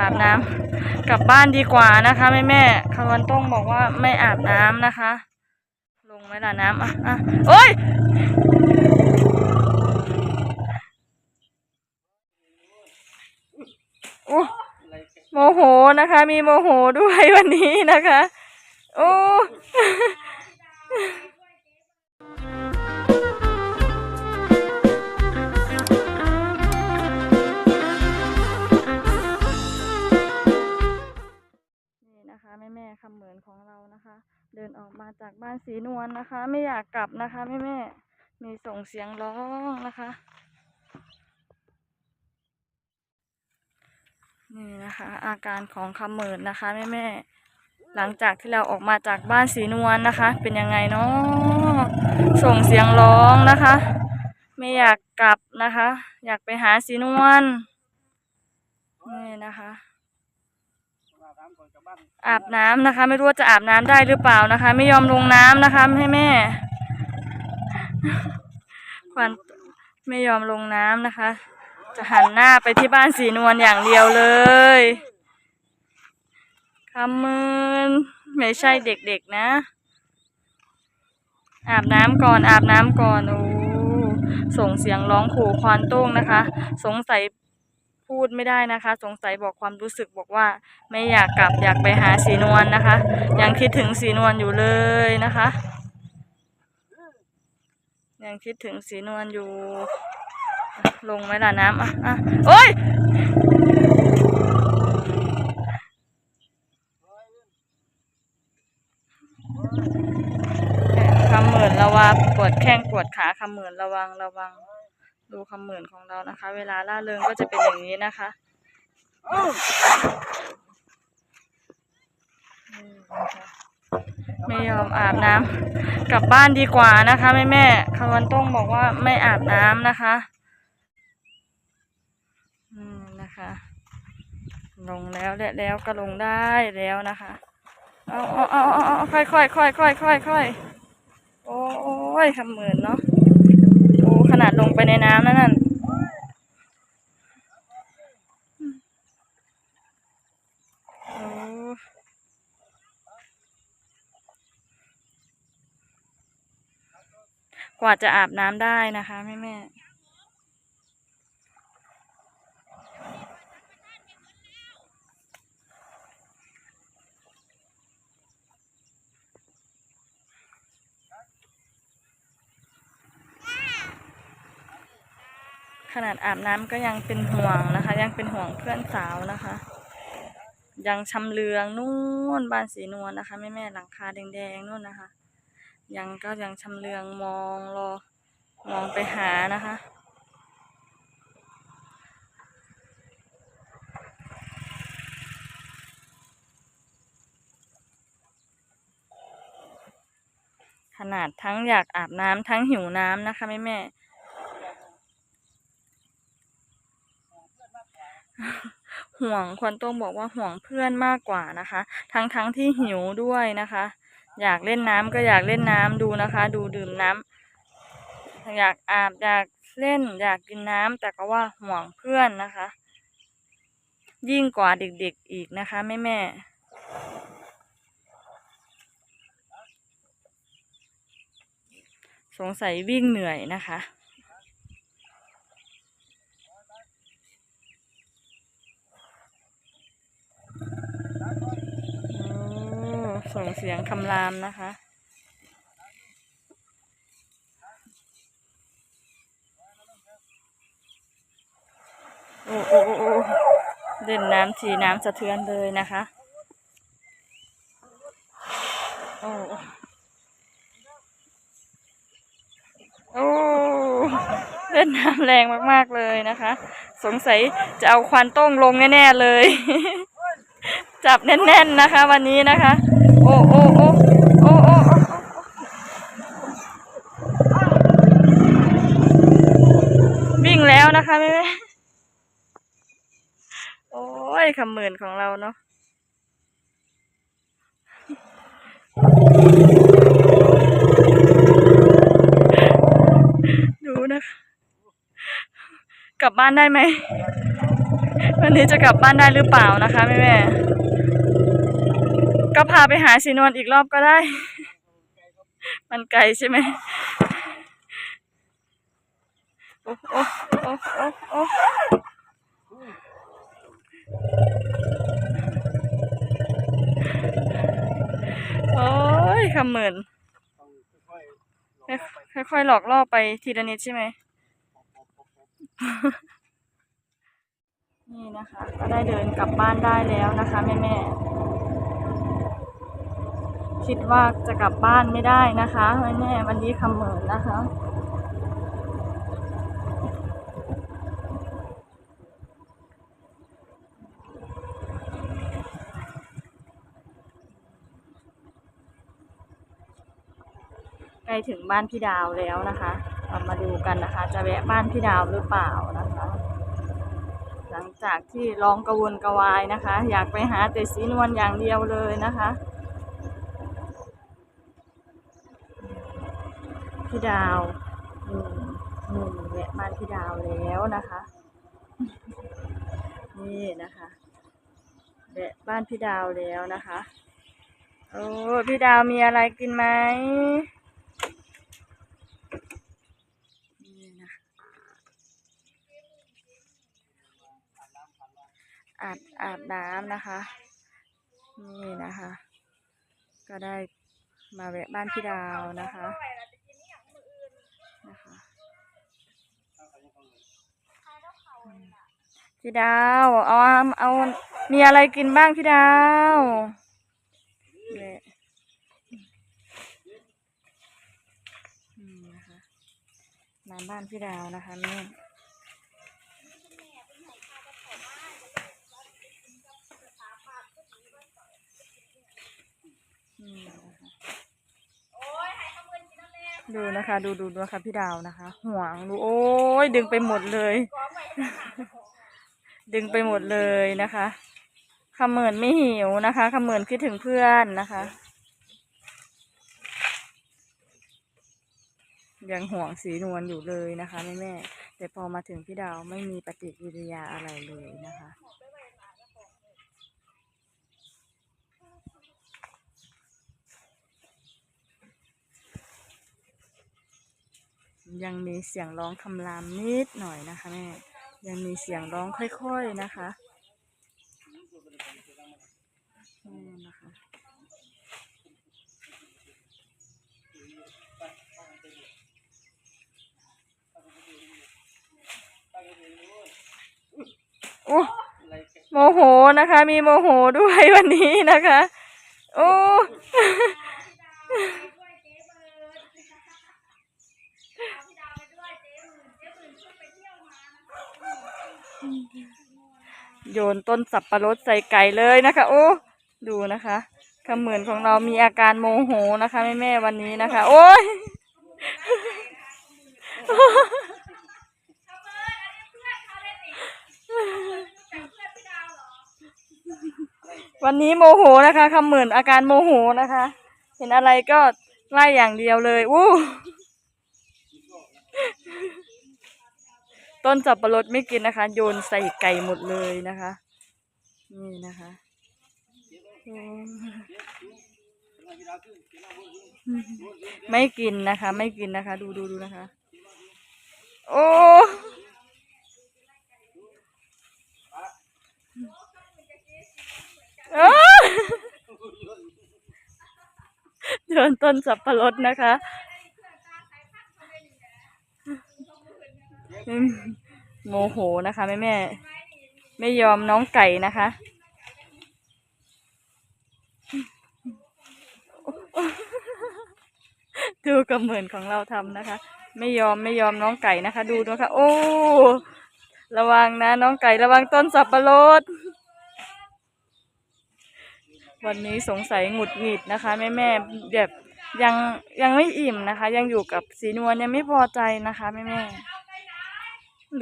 อาบน้ำกลับบ้านดีกว่านะคะแม่แม่คำวันต้องบอกว่าไม่อาบน้ำนะคะ ลงไหมล่ะน้ำอะอะโอ้ยโอ้โมโหนะคะ มีโมโหด้วยวันนี้นะคะ โอ้ ดินออกมาจากบ้านสีนวลนะคะ ไม่อยากกลับนะคะแม่แม่มีส่งเสียงร้องนะคะ นี่นะคะ อาการของคำเหมินนะคะแม่แม่หลังจากที่เราออกมาจากบ้านสีนวลนะคะ เป็นยังไงเนาะส่งเสียงร้องนะคะ ไม่อยากกลับนะคะ อยากไปหาสีนวลนี่นะคะ อาบน้ำนะคะ ไม่รู้ว่าจะอาบน้ำได้หรือเปล่านะคะ ไม่ยอมลงน้ำนะคะให้แม่ควันไม่ยอมลงน้ำนะคะ จะหันหน้าไปที่บ้านสีนวลอย่างเดียวเลยคำมืนไม่ใช่เด็กๆนะ อาบน้ำก่อนอาบน้ำก่อนโอ้ส่งเสียงร้องขู่ควานโต้งนะคะ สงสัย พูดไม่ได้นะคะ สงสัยบอกความรู้สึกบอกว่า ไม่อยากกลับอยากไปหาสีนวลนะคะ ยังคิดถึงสีนวลอยู่เลยนะคะ ยังคิดถึงสีนวลอยู่ ลงไหมล่ะน้ำอะอะโอ้ยคำเหมือนระวังปวดแข้งปวดขาคำเหมือนระวังระวัง ดูคำเหมือนของเรานะคะ เวลาล่าเริงก็จะเป็นอย่างนี้นะคะไม่ยอมอาบน้ำกลับบ้านดีกว่านะคะแม่แม่คำวันต้องบอกว่าไม่อาบน้ำนะคะอืมนะคะ ลงแล้วและแล้วก็ลงได้แล้วนะคะเอาเอาเอาเอาค่อยค่อยค่อยค่อยค่อยค่อยโอ้ยคำเหมือนเนาะ ขนาดลงไปในน้ำนั่นน่ะกว่าจะอาบน้ำได้นะคะแม่แม่ ขนาดอาบน้ำก็ยังเป็นห่วงนะคะ ยังเป็นห่วงเพื่อนสาวนะคะ ยังชำเลืองนู่นบ้านสีนวลนะคะแม่แม่หลังคาแดงๆนู่นนะคะ ยังก็ยังชำเลืองมองรอมองไปหานะคะขนาดทั้งอยากอาบน้ำทั้งหิวน้ำนะคะแม่แม่ ห่วงควรต้งบอกว่าห่วงเพื่อนมากกว่านะคะ ทั้งทั้งที่หิวด้วยนะคะ อยากเล่นน้ำก็อยากเล่นน้ำดูนะคะ ดูดื่มน้ำอยากอาบอยากเล่น อยากกินน้ำแต่ก็ว่าห่วงเพื่อนนะคะ ยิ่งกว่าเด็กๆอีกนะคะแม่แม่ๆสงสัยวิ่งเหนื่อยนะคะ โอ้ เสียงคำรามนะคะโอ้โอ้โอ้โอ้เล่นน้ำทีน้ำสะเทือนเลยนะคะ โอ้ โอ้เล่นน้ำแรงมากๆเลยนะคะ สงสัยจะเอาควันต้งลงแน่ๆเลย จับแน่นๆนะคะ วันนี้นะคะ โอ้โอ้โอ้โอ้โอ้โอ้วิ่งแล้วนะคะแม่แม่โอ้ยคำห มื่นของเราเนาะดูนะคะ กลับบ้านได้ไหม วันนี้จะกลับบ้านได้หรือเปล่านะคะแม่แม่ก็พาไปหาสีนวลอีกรอบก็ได้ มันไกลใช่ไหมโอ้โอ้โอ้โอ้โอ้ โอ้ยคำเหมือนค่อยๆลงไปค่อยหลอกล่อไปทีละนิดใช่ไหม นี่นะคะก็ได้เดินกลับบ้านได้แล้วนะคะแม่แม่ๆคิดว่าจะกลับบ้านไม่ได้นะคะแม่แม่วันนี้คำเหมินนะคะ ล้ถึงบ้านพี่ดาวแล้วนะคะเรามาดูกันนะคะ จะแวะบ้านพี่ดาวหรือเปล่านะคะ หลังจากที่ร้องกระวนกระวายนะคะ อยากไปหาแต่สีนวลอย่างเดียวเลยนะคะพี่ดาวอืมอืมแวะบ้านพี่ดาวแล้วนะคะ นี่นะคะแวะบ้านพี่ดาวแล้วนะคะโอ้พี่ดาวมีอะไรกินไหมนี่นะคะ อาบอาบน้ำนะคะ นี่นะคะ ก็ได้มาแวะบ้านพี่ดาวนะคะนะคะพี่ดาวเอาเอามีอะไรกินบ้างพี่ดาวมนะคะมาบ้านพี่ดาวนะคะแม่อืมนะคะ ดูนะคะ ดูดูดูนะคะพี่ดาวนะคะ ห่วงดูโอ้ยดึงไปหมดเลย ดึงไปหมดเลยนะคะคำเหมินไม่หิวนะคะคำเหมินคิดถึงเพื่อนนะคะยังห่วงสีนวลอยู่เลยนะคะแม่แม่ๆแต่พอมาถึงพี่ดาวไม่มีปฏิกิริยาอะไรเลยนะคะ ยังมีเสียงร้องคำรามนิดหน่อยนะคะแม่ ยังมีเสียงร้องค่อยๆนะคะนี่นะคะโอ้โมโหนะคะ มีโมโหด้วยวันนี้นะคะ โอ้ โยนต้นสับปะรดใส่ไก่เลยนะคะ โอ้ดูนะคะคำเหมือนของเรามีอาการโมโหนะคะแม่แม่วันนี้นะคะ โอ้ยวันนี้โมโหนะคะคำเหมือนอาการโมโหนะคะ เห็นอะไรก็ไล่อย่างเดียวเลยอู้ ต้นสับปะรดไม่กินนะคะ โยนใส่ไก่หมดเลยนะคะ นี่นะคะไม่กินนะคะ ไม่กินนะคะ ดูดูดูนะคะ โอ้อ้าโยนต้นสับปะรดนะคะอืม โมโหนะคะแม่แม่ ไม่ยอมน้องไก่นะคะ ดูกับเหมือนของเราทำนะคะ ไม่ยอมไม่ยอมน้องไก่นะคะ ดูนะคะ โอ้ ระวังนะน้องไก่ระวังต้นสับปะรดวันนี้สงสัยหงุดหงิดนะคะ แม่แม่แบบยังยังไม่อิ่มนะคะ ยังอยู่กับสีนวลยังไม่พอใจนะคะ แม่แม่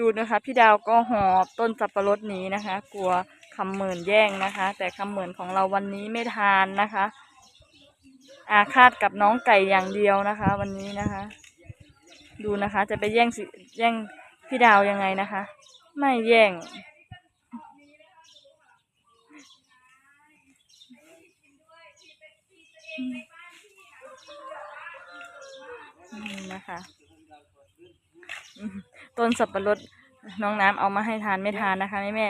ดูนะคะ พี่ดาวก็หอบต้นสับปะรดนี้นะคะ กลัวคำเหมือนแย่งนะคะ แต่คำเหมือนของเราวันนี้ไม่ทานนะคะ อาคาดกับน้องไก่อย่างเดียวนะคะ วันนี้นะคะ ดูนะคะ จะไปแย่งสิแย่งพี่ดาวยังไงนะคะ ไม่แย่งนะคะ ต้นสับปะรดน้องน้ำเอามาให้ทานไม่ทานนะคะแม่แม่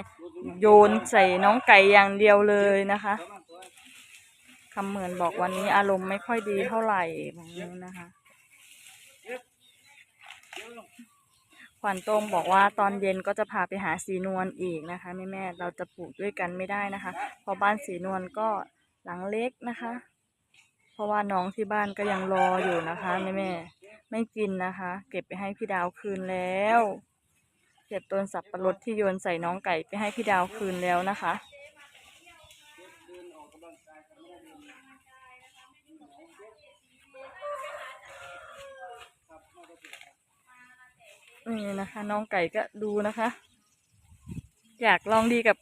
โยนใส่น้องไก่อย่างเดียวเลยนะคะคำเหมือนบอกวันนี้อารมณ์ไม่ค่อยดีเท่าไหร่แบบนี้นะคะขวัญโตงบอกว่าตอนเย็นก็จะพาไปหาสีนวลอีกนะคะแม่แม่เราจะปลูกด้วยกันไม่ได้นะคะ เพราะบ้านสีนวลก็หลังเล็กนะคะ เพราะว่าน้องที่บ้านก็ยังรออยู่นะคะแม่แม่ ไม่กินนะคะ เก็บไปให้พี่ดาวคืนแล้ว เก็บต้นสับปะรดที่โยนใส่น้องไก่ไปให้พี่ดาวคืนแล้วนะคะ นี่นะคะ น้องไก่ก็ดูนะคะ อยากลองดีกับ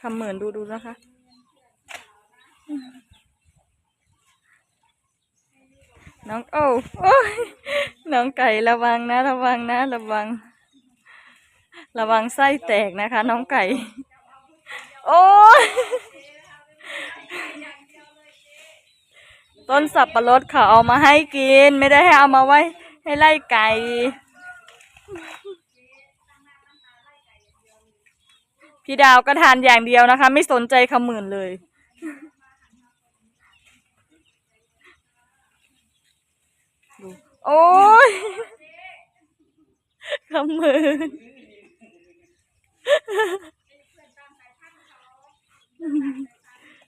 คำเหมือนดูดูนะคะน้องโอ้โอ้ย น้องไก่ระวังนะ ระวังนะ ระวัง ระวังไส้แตกนะคะ น้องไก่ โอ้ต้นสับปะรดเขาเอามาให้กิน ไม่ได้ให้เอามาไว้ ให้ไล่ไก่พี่ดาวก็ทานอย่างเดียวนะคะ ไม่สนใจคำหมื่นเลย ดูโอ้ยคำหมื่น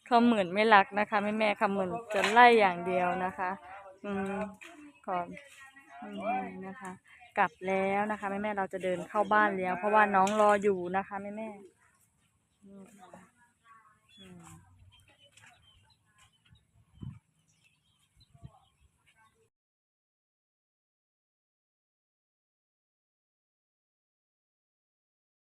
คำหมื่นไม่รักนะคะแม่แม่คำหมื่นจะไล่อย่างเดียวนะคะ อืมขออืมนะคะ กลับแล้วนะคะแม่แม่เราจะเดินเข้าบ้านแล้ว เพราะว่าน้องรออยู่นะคะแม่แม่